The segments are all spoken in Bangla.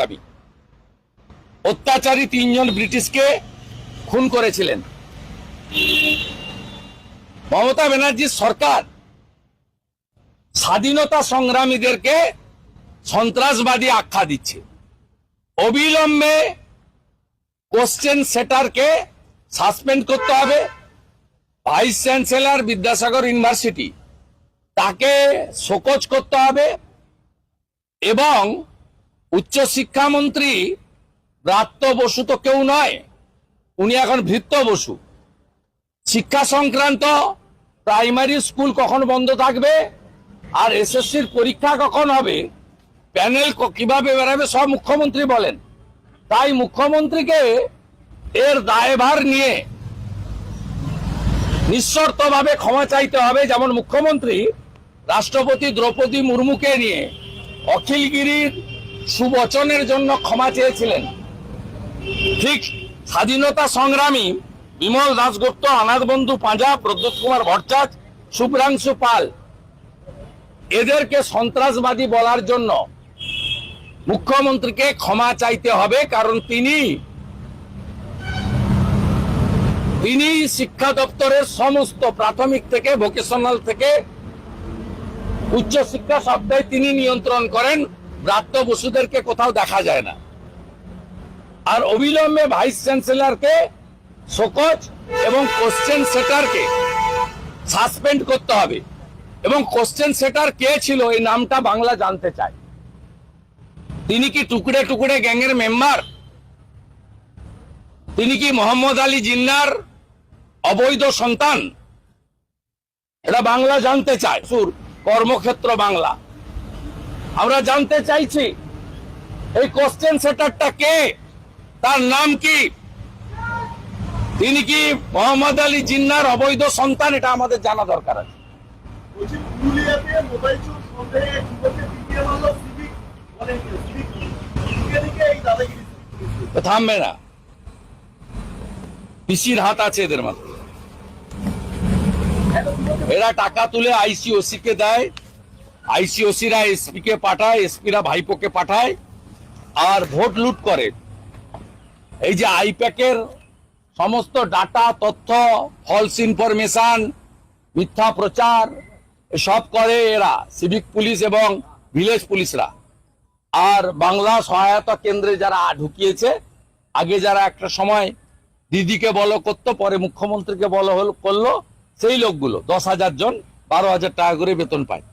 রাবি অত্যাচারী তিনজন ব্রিটিশকে খুন করেছিলেন। মমতা ব্যানার্জির সরকার স্বাধীনতা সংগ্রামীদেরকে সন্ত্রাসবাদী আখ্যা দিচ্ছে। অবিলম্বে কোশ্চেন সেটারকে সাসপেন্ড করতে হবে। ভাইস চ্যান্সেলর বিদ্যাসাগর ইউনিভার্সিটি তাকে শোকজ করতে হবে এবং উচ্চশিক্ষামন্ত্রী ব্রাত্য বসু তো কেউ নয়, উনি এখন ভৃত্য বসু। শিক্ষা সংক্রান্ত প্রাইমারি স্কুল কখন বন্ধ থাকবে? আর এসএসসির পরীক্ষা কখন হবে? প্যানেল কীভাবে বেরাবে? সব মুখ্যমন্ত্রী বলেন। তাই মুখ্যমন্ত্রীকে এর দায়ভার নিয়ে নিঃশর্তভাবে ক্ষমা চাইতে হবে। যেমন মুখ্যমন্ত্রী, রাষ্ট্রপতি দ্রৌপদী মুর্মুকে নিয়ে অখিলগিরির সুবচনের জন্য ক্ষমা চেয়েছিলেন। ঠিক স্বাধীনতা সংগ্রামী বিমল দাসগুপ্ত অনাথ বন্ধু পাঁজা প্রদ্যুৎ কুমার ভট্টাচ, শুভ্রাংশু পাল। এদেরকে সন্ত্রাসবাদী বলার জন্য মুখ্যমন্ত্রীকে ক্ষমা চাইতে হবে, কারণ তিনি তিনি শিক্ষা দপ্তরের সমস্ত প্রাথমিক থেকে ভোকেশনাল থেকে উচ্চ শিক্ষা সবটাই তিনি নিয়ন্ত্রণ করেন। ব্রাত্য বসুদেরকে কোথাও দেখা যায় না। আর অবিলম্বে ভাইস চ্যান্সেলরকে শোকজ এবং কোশ্চেন সেটারকে সাসপেন্ড করতে হবে। এবং কোশ্চেন সেটার কে ছিল এই নামটা বাংলা জানতে চায়। তিনি কি টুকরে টুকরে গ্যাংয়ের মেম্বার? তিনি কি মোহাম্মদ আলী জিন্নার অবৈধ সন্তান? এটা বাংলা জানতে চায়। সুর, কর্মক্ষেত্র বাংলা। আমরা জানতে চাইছি এই কোশ্চেন সেটারটা কে? তার নাম কি? তিনি কি মোহাম্মদ আলী জিন্নার অবৈধ সন্তান? এটা আমাদের জানা দরকার আছে। তো থামবে না। পিসির হাত আছে এদের মাথায়। এরা টাকা তুলে আইসিওসি কে দেয়। আইসিওসিরা এসপি কে পাঠায় এসপিরা ভাইপোকে পাঠায় আর ভোট লুট করে। এই যে আইপ্যাকের সমস্ত ডাটা, তথ্য ফলস ইনফরমেশন মিথ্যা প্রচার সব করে এরা সিভিক পুলিশ এবং ভিলেজ পুলিশরা আর বাংলা সহায়তা কেন্দ্রে যারা ঢুকিয়েছে, আগে যারা একটা সময় দিদিকে বলো করতো, পরে মুখ্যমন্ত্রীকে বলো হল করল, সেই লোকগুলো, দশ হাজার জন, বারো হাজার টাকা করে বেতন পায়।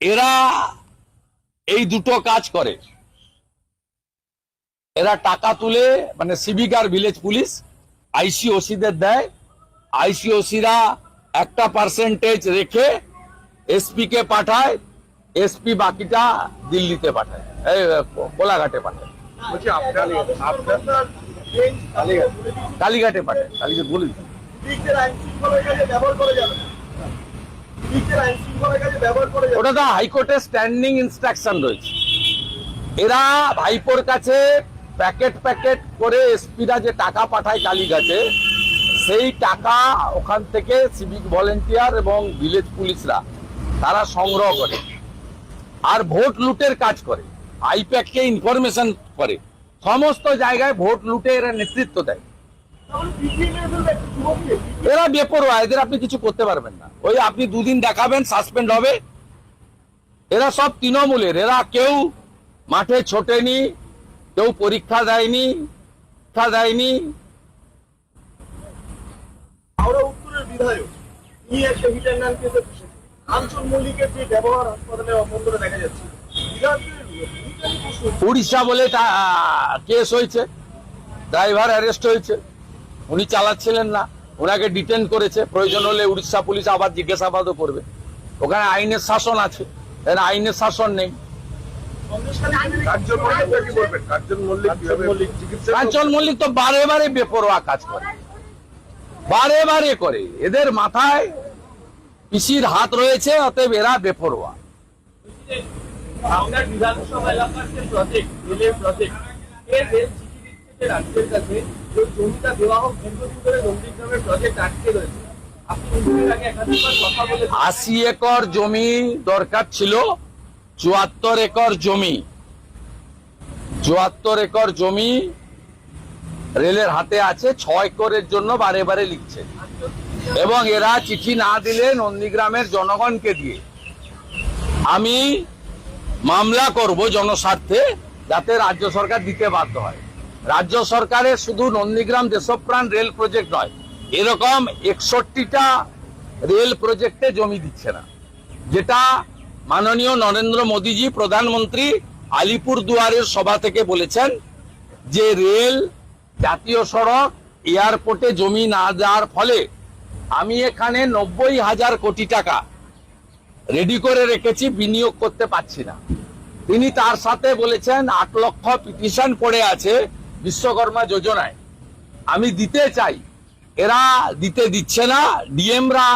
এরা এই দুটো কাজ করে। এরা টাকা তুলে মানে সিভিক আর ভিলেজ পুলিশ আইসিওসিদের দেয়। আইসিওসিরা একটা পার্সেন্টেজ রেখে এসপি কে পাঠায় এসপি বাকিটা দিল্লিতে পাঠায় এই কোলাঘাটে পাঠায়। কালীঘাটে পাঠায় কালীঘাট বলি ব্যবহার করে যাবে সিভিকদের আইন শৃঙ্খলার কাজে ব্যবহার করে যাবে ওটা তো হাইকোর্টের স্ট্যান্ডিং ইনস্ট্রাকশন রয়েছে। এরা ভাইপোর কাছে প্যাকেট প্যাকেট করে এসপিরা যে টাকা পাঠায় কালীঘাটে, সেই টাকা ওখান থেকে সিভিক ভলেন্টিয়ার এবং ভিলেজ পুলিশরা, তারা সংগ্রহ করে। আর ভোট লুটের কাজ করে। আইপ্যাককে ইনফরমেশন করে। সমস্ত জায়গায় ভোট লুটে এরা নেতৃত্ব দেয়। এরা বেপরোয়া এদের আপনি কিছু করতে পারবেন না। ওই আপনি দুদিন দেখাবেন সাসপেন্ড হবে। এরা সব তৃণমূলের এরা কেউ মাঠে ছোটেনি কেউ পরীক্ষা দেয়নি পরীক্ষা দেয়নি। হাওড়া উত্তরের বিধায়ক তিনি একটা হিট কেসে কাঞ্চন মল্লিকের যে ব্যবহার হাসপাতালে অভ্যন্তরে দেখা যাচ্ছে। বিধায়কের ভূমিকা নিয়ে প্রশ্ন উড়িষ্যা বলে কেস হয়েছে। ড্রাইভার অ্যারেস্ট হয়েছে। উনি চালাচ্ছিলেন না। ওনাকে ডিটেন করেছে। প্রয়োজন হলে উড়িষ্যা পুলিশ আবার জিজ্ঞাসাবাদও করবে। ওখানে আইনের শাসন আছে। আইনের শাসন নেই। কাঞ্চন মল্লিক তো বারে বারে বেপরোয়া কাজ করে। বারে বারে করে। এদের মাথায় পিসির হাত রয়েছে অতএব এরা বেপরোয়া। বিধানসভা এলাকার যে প্রজেক্ট প্রজেক্ট রাজ্যের কাছে যে জমিটা দেওয়া হোক দীর্ঘদিন ধরে নন্দীগ্রামের প্রজেক্ট আটকে রয়েছে। আশি একর জমি দরকার ছিল, চুয়াত্তর একর জমি। চুয়াত্তর একর জমি রেলের হাতে আছে, ছয় একরের জন্য বারে বারে লিখছে। এবং এরা চিঠি না দিলে নন্দীগ্রামের জনগণকে দিয়ে। আমি মামলা করব জনস্বার্থে যাতে রাজ্য সরকার দিতে বাধ্য হয়। রাজ্য সরকারের শুধু নন্দীগ্রাম দেশপ্রাণ রেল প্রজেক্ট নয়, এরকম একষট্টিটা রেল প্রজেক্টে জমি দিচ্ছে না। যেটা মাননীয় নরেন্দ্র মোদীজি প্রধানমন্ত্রী আলিপুর দুয়ারের সভা থেকে বলেছেন যে রেল, জাতীয় সড়ক, এয়ারপোর্টে জমি না দেওয়ার ফলে আমি এখানে নব্বই হাজার কোটি টাকা রেডি করে রেখেছি, বিনিয়োগ করতে পারছি না। তিনি তার সাথে বলেছেন, আট লক্ষ পিটিশন পড়ে আছে বিশ্বকর্মা যোজনায়। আমি দিতে চাই। এরা দিতে দিচ্ছে না ডিএমরা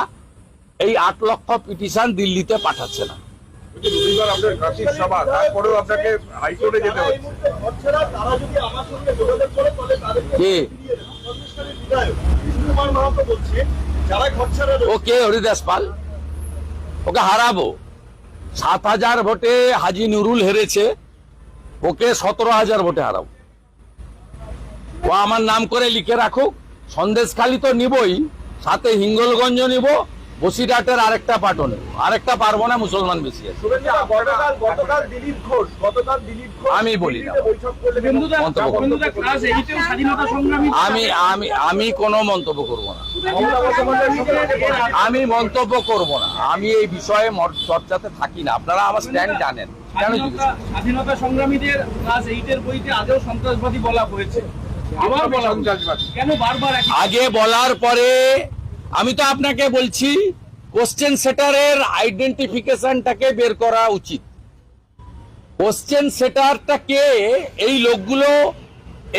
এই আট লক্ষ পিটিশন দিল্লিতে পাঠাচ্ছে না। ওকে হরিদাস পাল। ওকে হারাবো। সাত হাজার ভোটে হাজি নুরুল হেরেছে। ওকে সতেরো হাজার ভোটে হারাবো। ও আমার নাম করে লিখে রাখুক। সন্দেশখালি তো নিবই সাথে হিঙ্গলগঞ্জ নিব বসিরহাটের আরেকটা পাটও নেব। আরেকটা পারব না মুসলমান বেশি আছে। শুভেন্দুদা, গতকাল গতকাল দিলীপ ঘোষ গতকাল দিলীপ ঘোষ আমি বলি আমি আমি আমি কোনো মন্তব্য করব না। আমি মন্তব্য করব না। আমি এই বিষয়ে চর্চাতে থাকি না। আপনারা আমার স্ট্যান্ড জানেন। কেন স্বাধীনতা স্বাধীনতা সংগ্রামীদের ক্লাস এইটের বইতে আদেও সন্ত্রাসবাদী বলা হয়েছে। আবার বলা কেন বারবার আগে বলার পরে আমি তো আপনাকে বলছি কোশ্চেন সেটারের আইডেন্টিফিকেশনটাকে বের করা উচিত। কোশ্চেন সেটারটাকে এই লোকগুলো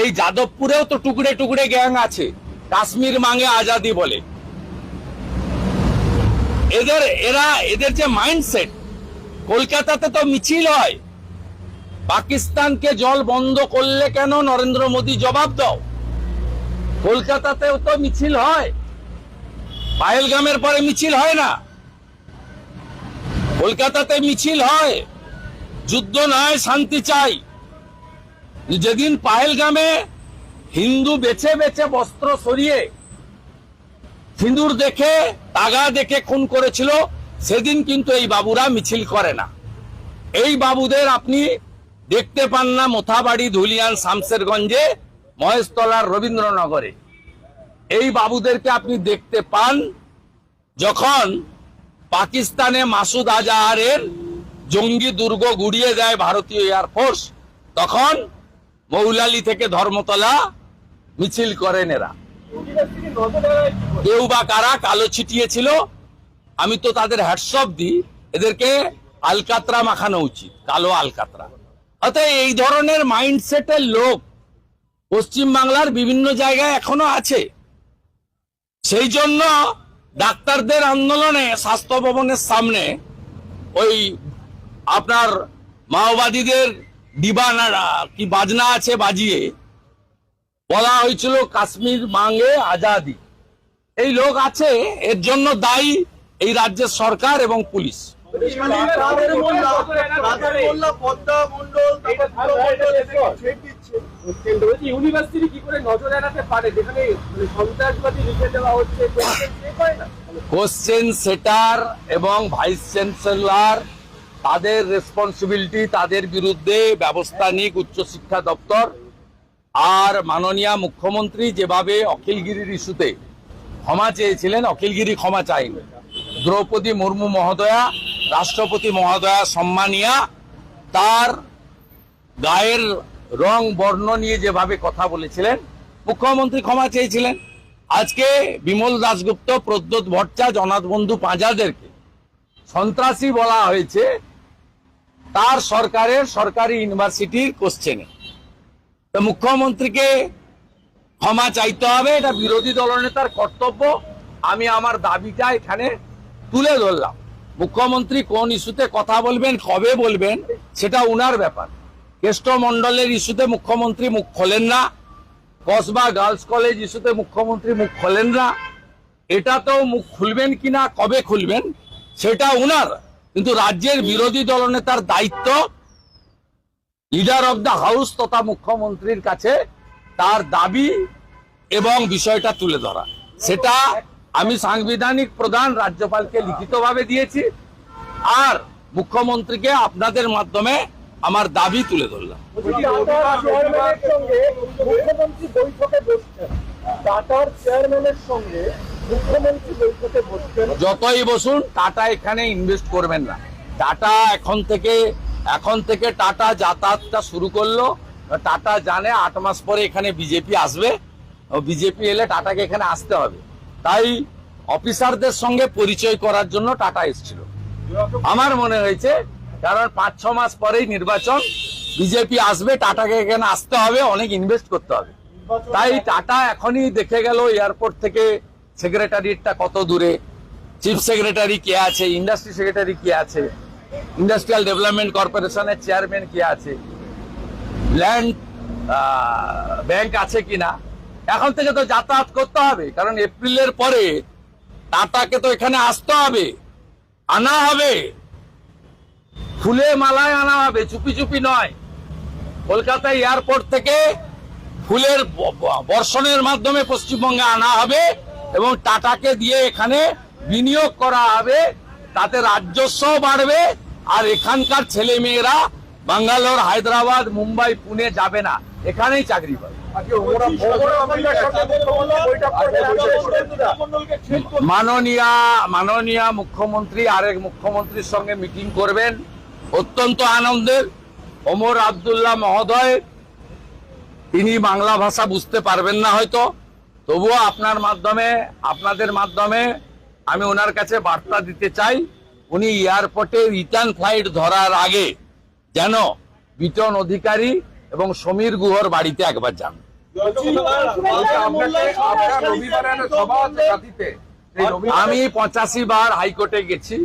এই যাদবপুরেও তো টুকরে টুকরে গ্যাং আছে কাশ্মীর মাঙ্গে আজাদি বলে। এদের এরা এদের যে মাইন্ডসেট কলকাতাতে তো মিছিল হয়। পাকিস্তানকে জল বন্ধ করলে কেন নরেন্দ্র মোদী জবাব দাও? কলকাতাতেও তো মিছিল হয়। পায়েলগামের পরে মিছিল হয় না। কলকাতাতে মিছিল হয়। যুদ্ধ নয়, শান্তি চাই। যেদিন পায়েলগামে হিন্দু বেছে বেছে বস্ত্র সরিয়ে সিঁদুর দেখে, তাগা দেখে খুন করেছিল, সেদিন কিন্তু এই বাবুরা মিছিল করে না। এই বাবুদের আপনি দেখতে পান না মোথাবাড়ি, ধুলিয়ান শামসেরগঞ্জে মহেশতলার রবীন্দ্রনগরে। এই বাবুদেরকে আপনি দেখতে পান যখন পাকিস্তানে মাসুদ আজাহারের জঙ্গি দুর্গ গুড়িয়ে দেয় ভারতীয় এয়ারফোর্স তখন মৌলালি থেকে ধর্মতলা মিছিল করেন এরা? কেউ বা কারা কালো ছিটিয়েছিল, আমি তো তাদের হ্যাটসঅপ দিই। এদেরকে আলকাতরা মাখানো উচিত, কালো আলকাতরা। অতএব এই ধরনের মাইন্ডসেটের লোক পশ্চিম বাংলার বিভিন্ন জায়গায় এখনও আছে। সেই জন্য ডাক্তারদের আন্দোলনে, স্বাস্থ্য ভবনের সামনে ওই আপনার মাওবাদীদের ডিবানা কি বাজনা আছে বাজিয়ে বলা হয়েছিল, কাশ্মীর মাঙ্গে আজাদি। এই লোক আছে, এর জন্য দায়ী এই রাজ্যের সরকার এবং পুলিশ। ইউনিভার্সিটি কি করে নজর এড়াতে পারে? যেখানে মানে সন্ত্রাসবাদী লিখে দেওয়া হচ্ছে question check না। কোশ্চেন সেটার এবং ভাইস চ্যান্সেলর তাদের রেসপন্সিবিলিটি তাদের বিরুদ্ধে ব্যবস্থা নিক উচ্চশিক্ষা দপ্তর। আর মাননীয় মুখ্যমন্ত্রী যেভাবে অখিলগিরির ইস্যুতে ক্ষমা চেয়েছিলেন অখিলগিরি ক্ষমা চাইনি দ্রৌপদী মুর্মু মহোদয়া রাষ্ট্রপতি মহোদয়া সম্মানিয়া তার গায়ের রং, বর্ণ নিয়ে যেভাবে কথা বলেছিলেন, মুখ্যমন্ত্রী ক্ষমা চেয়েছিলেন। আজকে বিমল দাশগুপ্ত প্রদ্যোৎ ভট্টা জনাথ বন্ধু পাঁজাদেরকে সন্ত্রাসী বলা হয়েছে তার সরকারের সরকারি ইউনিভার্সিটির কোশ্চেনে তো মুখ্যমন্ত্রীকে ক্ষমা চাইতে হবে, এটা বিরোধী দলনেতার কর্তব্য। আমি আমার দাবিটা এখানে তুলে ধরলাম। মুখ্যমন্ত্রী কোন ইস্যুতে কথা বলবেন, কবে বলবেন, সেটা উনার ব্যাপার। কেষ্টমণ্ডলের ইস্যুতে মুখ্যমন্ত্রী মুখ খোলেন না, কসবা গার্লস কলেজ ইস্যুতে মুখ্যমন্ত্রী মুখ খোলেন না এটা তো মুখ খুলবেন কিনা, কবে খুলবেন, সেটা উনার। কিন্তু রাজ্যের বিরোধী দলনেতার দায়িত্ব লিডার অব দ্য হাউস তথা মুখ্যমন্ত্রীর কাছে তার দাবি এবং বিষয়টা তুলে ধরা। সেটা আমি সাংবিধানিক প্রধান রাজ্যপালকে লিখিতভাবে দিয়েছি আর মুখ্যমন্ত্রীকে আপনাদের মাধ্যমে আমার দাবি তুলে ধরলাম। যতই বসুন টাটা এখানে ইনভেস্ট করবেন না। টাটা এখন থেকে এখন থেকে টাটা যাতায়াতটা শুরু করল। টাটা জানে আট মাস পরে এখানে বিজেপি আসবে। বিজেপি এলে টাটাকে এখানে আসতে হবে। তাই অফিসারদের সঙ্গে পরিচয় করার জন্য টাটা এসেছিল। আমার মনে হয়েছে, কারণ পাঁচ, ছ মাস পরেই নির্বাচন, বিজেপি আসবে, টাটাকে এখানে আসতে হবে, অনেক ইনভেস্ট করতে হবে। তাই টাটা এখনই দেখে গেল এয়ারপোর্ট থেকে সেক্রেটারিটা কত দূরে। চিফ সেক্রেটারি কে আছে, ইন্ডাস্ট্রি সেক্রেটারি কে আছে, ইন্ডাস্ট্রিয়াল ডেভেলপমেন্ট কর্পোরেশনের চেয়ারম্যান কে আছে, ল্যান্ড ব্যাংক আছে কিনা। এখন থেকে তো যাতায়াত করতে হবে, কারণ এপ্রিলের পরে টাটাকে তো এখানে আসতে হবে, আনা হবে। ফুলে মালায় আনা হবে, চুপি চুপি নয়। কলকাতা এয়ারপোর্ট থেকে ফুলের বর্ষণের মাধ্যমে পশ্চিমবঙ্গে আনা হবে এবং টাটাকে দিয়ে এখানে বিনিয়োগ করা হবে, তাতে রাজস্ব বাড়বে, আর এখানকার ছেলে মেয়েরা বাঙ্গালোর, হায়দ্রাবাদ, মুম্বাই, পুনে যাবে না। এখানেই চাকরি পাবে। মাননীয়া মাননীয়া মুখ্যমন্ত্রী আরেক মুখ্যমন্ত্রীর সঙ্গে মিটিং করবেন। অত্যন্ত আনন্দের। ওমর আব্দুল্লাহ মহোদয় তিনি বাংলা ভাষা বুঝতে পারবেন না হয়তো। তবুও আপনার মাধ্যমে আপনাদের মাধ্যমে আমি ওনার কাছে বার্তা দিতে চাই। উনি এয়ারপোর্টে রিটার্ন ফ্লাইট ধরার আগে যেন বিটন অধিকারী এবং সমীর গুহর বাড়িতে একবার যান। আমি পঁচাশি বার হাইকোর্টে গেছি।